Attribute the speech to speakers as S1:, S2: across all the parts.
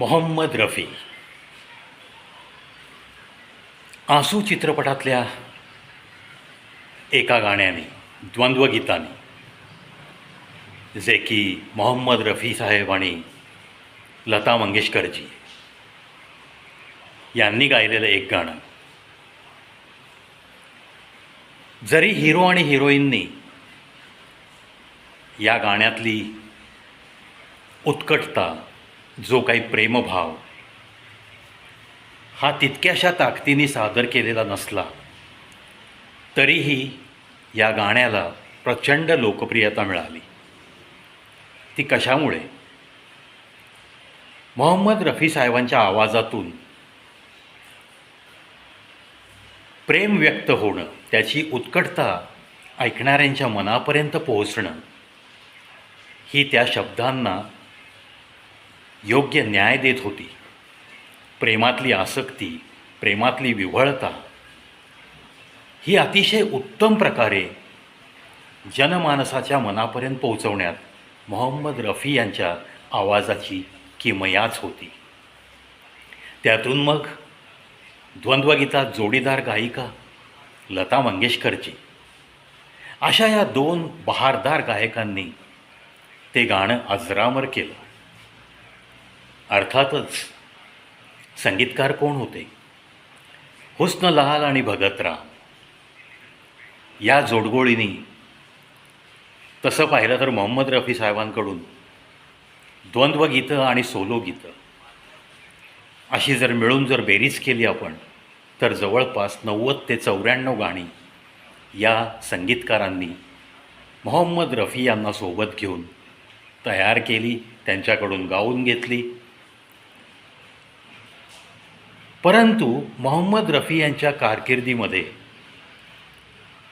S1: मोहम्मद रफी. आसू चित्रपटातल्या एका गाण्याने द्वंद्वगीताने जे की मोहम्मद रफी साहेब आणि लता मंगेशकरजी यांनी गायलेलं एक गाणं. जरी हिरो आणि हिरोईननी या गाण्यातली उत्कटता जो काही प्रेमभाव हा तितक्याशा ताकदीने सादर केलेला नसला तरीही या गाण्याला प्रचंड लोकप्रियता मिळाली. ती कशामुळे? मोहम्मद रफी साहेबांच्या आवाजातून प्रेम व्यक्त होणं त्याची उत्कटता ऐकणाऱ्यांच्या मनापर्यंत पोहोचणं ही त्या शब्दांना योग्य न्याय देत होती. प्रेमातली आसक्ती प्रेमातली विव्हळता ही अतिशय उत्तम प्रकारे जनमानसाच्या मनापर्यंत पोहोचवण्यात मोहम्मद रफी यांच्या आवाजाची किमयाच होती. त्यातून मग द्वंद्वगीतात जोडीदार गायिका लता मंगेशकरची अशा या दोन बहारदार गायकांनी ते गाणं अजरामर केलं. अर्थातच संगीतकार कोण होते? हुस्न लहाल आणि भगतराम या जोडगोळीनी तसं पाहिलं तर मोहम्मद रफी साहेबांकडून द्वंद्वगीतं आणि सोलो गीतं. अशी जर मिळून जर बेरीज केली आपण तर जवळपास नव्वद ते चौऱ्याण्णव गाणी या संगीतकारांनी मोहम्मद रफी यांना सोबत घेऊन तयार केली त्यांच्याकडून गाऊन घेतली परंतु मोहम्मद रफी यांच्या कारकिर्दीमध्ये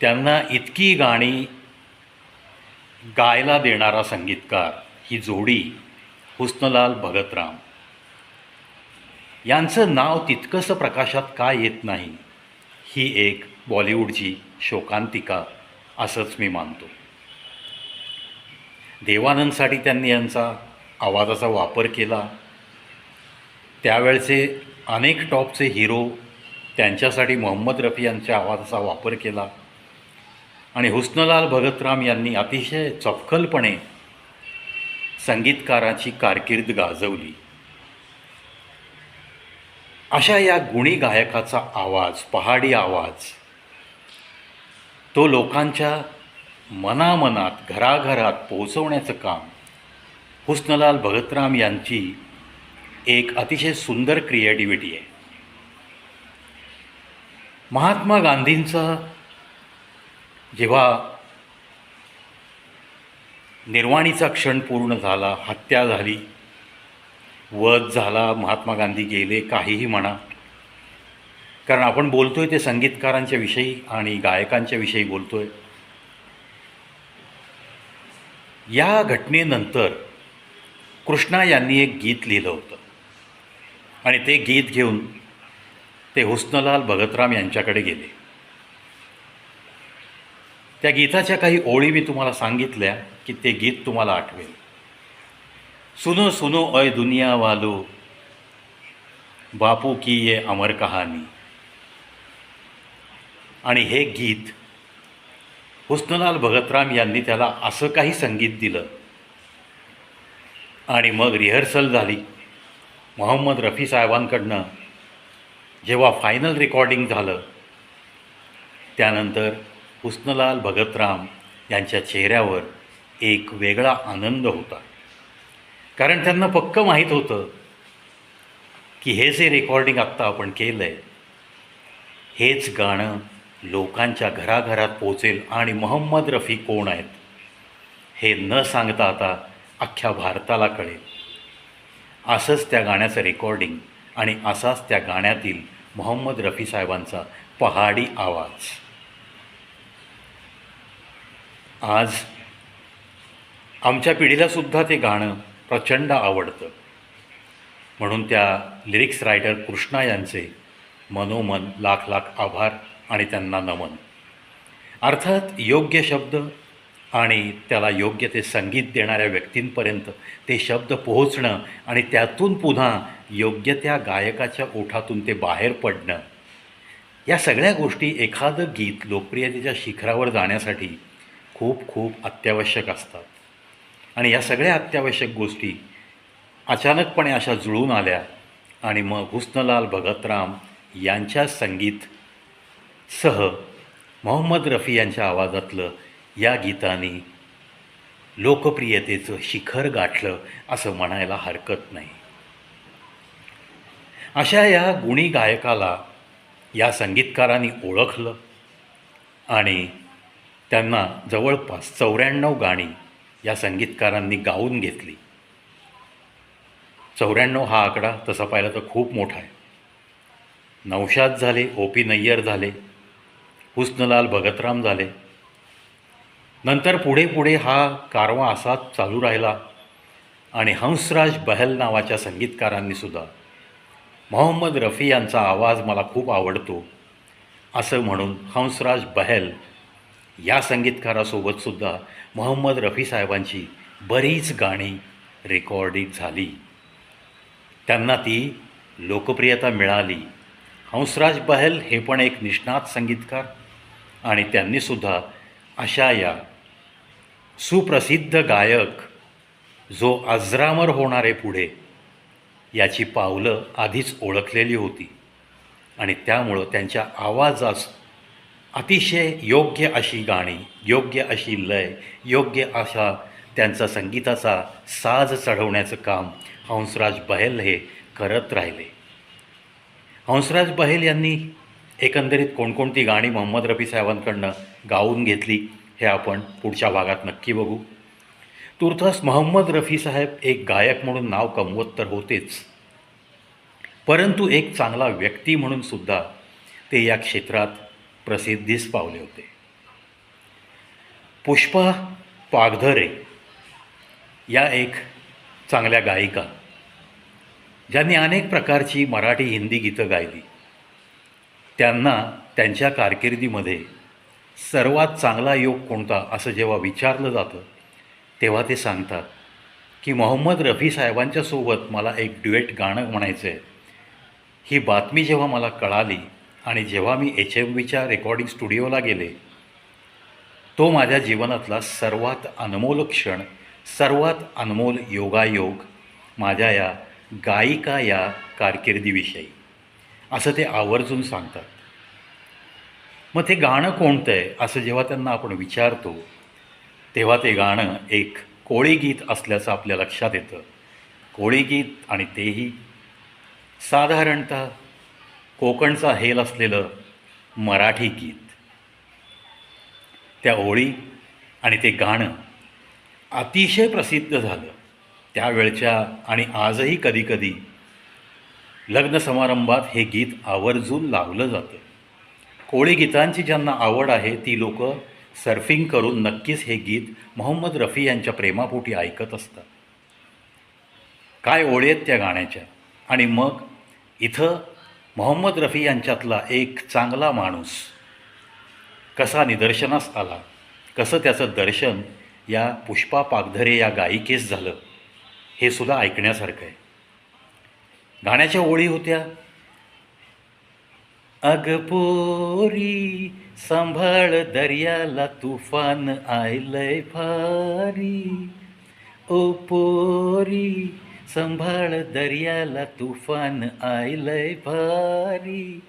S1: त्यांना इतकी गाणी गायला देणारा संगीतकार ही जोडी हुस्नलाल भगतराम. यांचं नाव तितकंसं प्रकाशात का येत नाही ही एक बॉलिवूडची शोकांतिका असंच मी मानतो. देवानंदसाठी त्यांनी यांचा आवाजाचा वापर केला. त्यावेळचे अनेक टॉपचे हिरो त्यांच्यासाठी मोहम्मद रफी यांच्या आवाजाचा वापर केला. आणि हुस्नलाल भगतराम यांनी अतिशय चपखलपणे संगीतकाराची कारकीर्द गाजवली. अशा या गुणी गायकाचा आवाज पहाडी आवाज तो लोकांच्या मनामनात घराघरात पोहोचवण्याचं काम हुस्नलाल भगतराम यांची एक अतिशय सुंदर क्रिएटिव्हिटी आहे. महात्मा गांधींचं जेव्हा निर्वाणीचा क्षण पूर्ण झाला हत्या झाली वध झाला महात्मा गांधी गेले काहीही म्हणा कारण आपण बोलतो आहे ते संगीतकारांच्या विषयी आणि गायकांच्या विषयी आहे या घटनेनंतर कृष्णा यांनी एक गीत लिहिलं होतं. आणि ते गीत घेऊन ते हुस्नलाल भगतराम यांच्याकडे गेले. त्या गीताच्या काही ओळी मी तुम्हाला सांगितल्या की ते गीत तुम्हाला आठवेल. सुनो सुनो अय दुनिया वालो बापू की ये अमर कहाणी आणि हे गीत हुस्नलाल भगतराम यांनी त्याला असं काही संगीत दिलं आणि मग रिहर्सल झाली. मोहम्मद रफी साहेबांकडनं जेव्हा फायनल रेकॉर्डिंग झालं त्यानंतर हुस्नलाल भगतराम यांच्या चेहऱ्यावर एक वेगळा आनंद होता. कारण त्यांना पक्क माहीत होतं की हे जे रेकॉर्डिंग आत्ता आपण केलं आहे हेच गाणं लोकांच्या घराघरात पोचेल आणि मोहम्मद रफी कोण आहेत हे न सांगता आता अख्ख्या भारताला कळेल. असंच त्या गाण्याचं रेकॉर्डिंग आणि असाच त्या गाण्यातील मोहम्मद रफी साहेबांचा पहाडी आवाज. आज आमच्या पिढीलासुद्धा ते गाणं प्रचंड आवडतं. म्हणून त्या लिरिक्स रायटर कृष्णा यांचे मनोमन लाख लाख आभार आणि त्यांना नमन. अर्थात योग्य शब्द आणि त्याला योग्य ते संगीत देणाऱ्या व्यक्तींपर्यंत ते शब्द पोहोचणं आणि त्यातून पुन्हा योग्य त्या गायकाच्या ओठातून ते बाहेर पडणं. या सगळ्या गोष्टी एखादं गीत लोकप्रियतेच्या शिखरावर जाण्यासाठी खूप खूप अत्यावश्यक असतात. आणि या सगळ्या अत्यावश्यक गोष्टी अचानकपणे अशा जुळून आल्या आणि मग हुस्नलाल भगतराम यांच्या संगीत सह मोहम्मद रफी यांच्या आवाजातलं या गीताने लोकप्रियतेचं शिखर गाठलं असं म्हणायला हरकत नाही. अशा या गुणी गायकाला या संगीतकारांनी ओळखलं आणि त्यांना जवळपास चौऱ्याण्णव गाणी या संगीतकारांनी गाऊन घेतली. चौऱ्याण्णव हा आकडा तसा पाहिला तर खूप मोठा आहे. नौशाद झाले ओ पी नय्यर झाले हुस्नलाल भगतराम झाले नंतर पुढे पुढे हा कारवा असाच चालू राहिला. आणि हंसराज बहल नावाच्या संगीतकारांनीसुद्धा मोहम्मद रफी यांचा आवाज मला खूप आवडतो. असं म्हणून हंसराज बहल या संगीतकारासोबतसुद्धा मोहम्मद रफी साहेबांची बरीच गाणी रेकॉर्डिंग झाली. त्यांना ती लोकप्रियता मिळाली. हंसराज बहल हे पण एक निष्णात संगीतकार आणि त्यांनीसुद्धा अशा या सुप्रसिद्ध गायक जो अजरामर होणारे पुढे याची पावलं आधीच ओळखलेली होती. आणि त्यामुळं त्यांच्या आवाजास अतिशय योग्य अशी गाणी योग्य अशी लय योग्य अशा त्यांचा संगीताचा साज चढवण्याचं काम हंसराज बहेल हे करत राहिले. हंसराज बहेल यांनी एकंदरीत कोणकोणती गाणी मोहम्मद रफी साहेबांकडनं गाऊन घेतली हे आपण पुढच्या भागात नक्की बघू. तुर्तास मोहम्मद रफी साहेब एक गायक म्हणून नाव कमवत तर होतेच. परंतु एक चांगला व्यक्ती म्हणून सुद्धा ते या क्षेत्रात प्रसिद्धीस पावले होते. पुष्पा पागधरे या एक चांगल्या गायिका ज्यांनी अनेक प्रकारची मराठी हिंदी गीतं गायली. त्यांना त्यांच्या कारकिर्दीमध्ये सर्वात चांगला योग कोणता असं जेव्हा विचारलं जातं तेव्हा ते सांगतात की मोहम्मद रफी साहेबांच्या सोबत मला एक ड्युएट गाणं म्हणायचं आहे ही बातमी जेव्हा मला कळाली आणि जेव्हा मी एच एम व्हीच्या रेकॉर्डिंग स्टुडिओला गेले तो माझ्या जीवनातला सर्वात अनमोल क्षण सर्वात अनमोल योगायोग माझ्या या गायिका या कारकिर्दीविषयी. असं ते आवर्जून सांगतात. मग ते गाणं कोणतं आहे असं जेव्हा त्यांना आपण विचारतो तेव्हा ते गाणं एक कोळी गीत असल्याचं आपल्या लक्षात येतं. कोळी गीत आणि तेही साधारणतः कोकणचा हेल असलेलं मराठी गीत. त्या ओळी आणि ते गाणं अतिशय प्रसिद्ध झालं. त्यावेळच्या आणि आजही कधीकधी लग्न समारंभात हे गीत आवर्जून लावलं जातं. कोळी गीतांची ज्यांना आवड आहे ती लोक सर्फिंग करून नक्कीच हे गीत मोहम्मद रफी यांच्या प्रेमापोटी ऐकत असतात. काय ओळी आहेत त्या गाण्याच्या? आणि मग इथं मोहम्मद रफी यांच्यातला एक चांगला माणूस कसा निदर्शनास आला? कसं त्याचं दर्शन या पुष्पा पागधरे या गायिकेस झालं? हे सुद्धा ऐकण्यासारखं आहे. गाण्याच्या ओळी होत्या अगपोरी सांभाळ दर्याला तुफान आयलय भारी. ओ पोरी सांभाळ दर्याला तुफान आयलय भारी.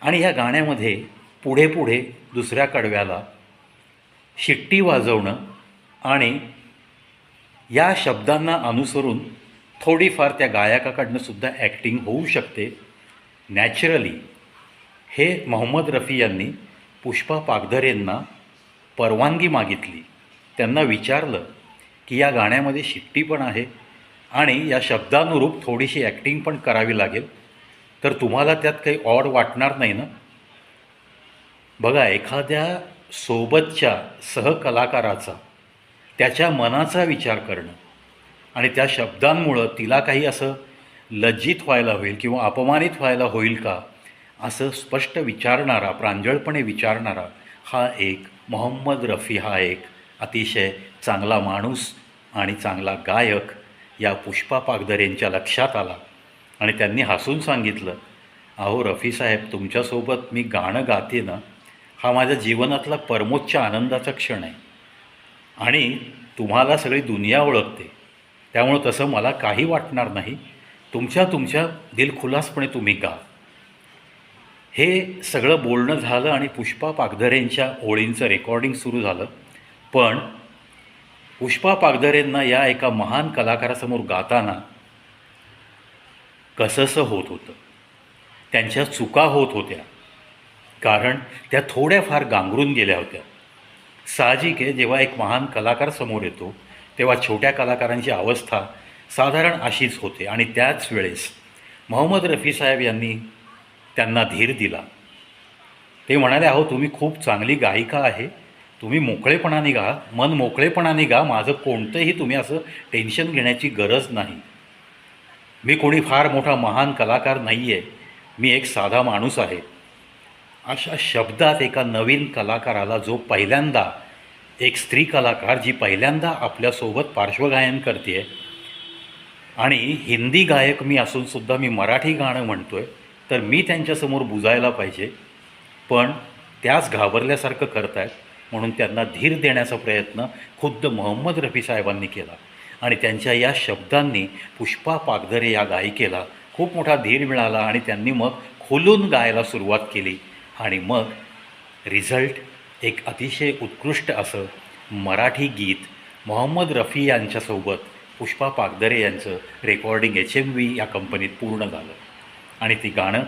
S1: आणि ह्या गाण्यामध्ये पुढे पुढे दुसऱ्या कडव्याला शिट्टी वाजवणं आणि या शब्दांना अनुसरून थोडीफार त्या गायकाकडनं सुद्धा ॲक्टिंग होऊ शकते. नॅचरली हे मोहम्मद रफी यांनी पुष्पा पागधरेंना परवानगी मागितली. त्यांना विचारलं की या गाण्यामध्ये शिट्टी पण आहे आणि या शब्दानुरूप थोडीशी ॲक्टिंग पण करावी लागेल. तर तुम्हाला त्यात काही ऑड वाटणार नाही ना? बघा एखाद्या सोबतच्या सहकलाकाराचा त्याच्या मनाचा विचार करणं आणि त्या शब्दांमुळं तिला काही असं लज्जित व्हायला होईल किंवा अपमानित व्हायला होईल का? असं स्पष्ट विचारणारा प्रांजळपणे विचारणारा हा एक मोहम्मद रफी हा एक अतिशय चांगला माणूस आणि चांगला गायक या पुष्पा पागदरेंच्या लक्षात आला आणि त्यांनी हसून सांगितलं अहो रफी साहेब तुमच्यासोबत मी गाणं गाते ना हा माझ्या जीवनातला परमोच्च आनंदाचा क्षण आहे आणि तुम्हाला सगळी दुनिया ओळखते. त्यामुळं तसं मला काही वाटणार नाही. तुमच्या तुमच्या दिलखुलासपणे तुम्ही गा. हे सगळं बोलणं झालं आणि पुष्पा पागधरेंच्या ओळींचं रेकॉर्डिंग सुरू झालं. पण पुष्पा पागधरेंना या एका महान कलाकारासमोर गाताना कसंसं होत होतं? त्यांच्या चुका होत होत्या. कारण त्या थोड्याफार गांगरून गेल्या होत्या. साहजिक आहे जेव्हा एक महान कलाकार समोर येतो तेव्हा छोट्या कलाकारांची अवस्था साधारण अशीच होते. आणि त्याच वेळेस मोहम्मद रफी साहेब यांनी त्यांना धीर दिला. ते म्हणाले अहो तुम्ही खूप चांगली गायिका आहे. तुम्ही मोकळेपणाने गा मन मोकळेपणाने गा माझं कोणतंही तुम्ही असं टेन्शन घेण्याची गरज नाही. मी कोणी फार मोठा महान कलाकार नाही आहे मी एक साधा माणूस आहे. अशा शब्दात एका नवीन कलाकाराला जो पहिल्यांदा एक स्त्री कलाकार जी पहिल्यांदा आपल्यासोबत पार्श्वगायन करते आणि हिंदी गायक मी असूनसुद्धा मी मराठी गाणं म्हणतो आहे तर मी त्यांच्यासमोर बुजायला पाहिजे. पण त्याच घाबरल्यासारखं करतायत म्हणून त्यांना धीर देण्याचा प्रयत्न खुद्द मोहम्मद रफी साहेबांनी केला. आणि त्यांच्या या शब्दांनी पुष्पा पागधरे या गायिकेला खूप मोठा धीर मिळाला आणि त्यांनी मग खोलून गायला सुरुवात केली. आणि मग रिझल्ट एक अतिशय उत्कृष्ट असं मराठी गीत मोहम्मद रफी यांच्यासोबत पुष्पा पागदरे यांचं रेकॉर्डिंग एच एम व्ही या कंपनीत पूर्ण झालं. आणि ती गाणं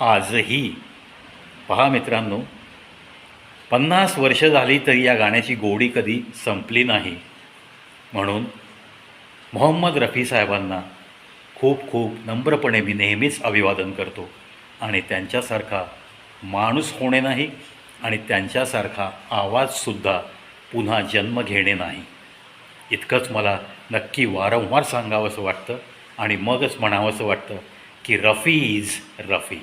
S1: आजही. पहा मित्रांनो पन्नास वर्ष झाली तरी या गाण्याची गोडी कधी संपली नाही. म्हणून मोहम्मद रफी साहेबांना खूप खूप नम्रपणे मी नेहमीच अभिवादन करतो. आणि त्यांच्यासारखा माणूस होणे नाही आणि त्यांच्यासारखा आवाजसुद्धा पुन्हा जन्म घेणे नाही. इतकंच मला नक्की वारंवार सांगावंसं वाटतं आणि मगच म्हणावंसं वाटतं की रफी इज रफी।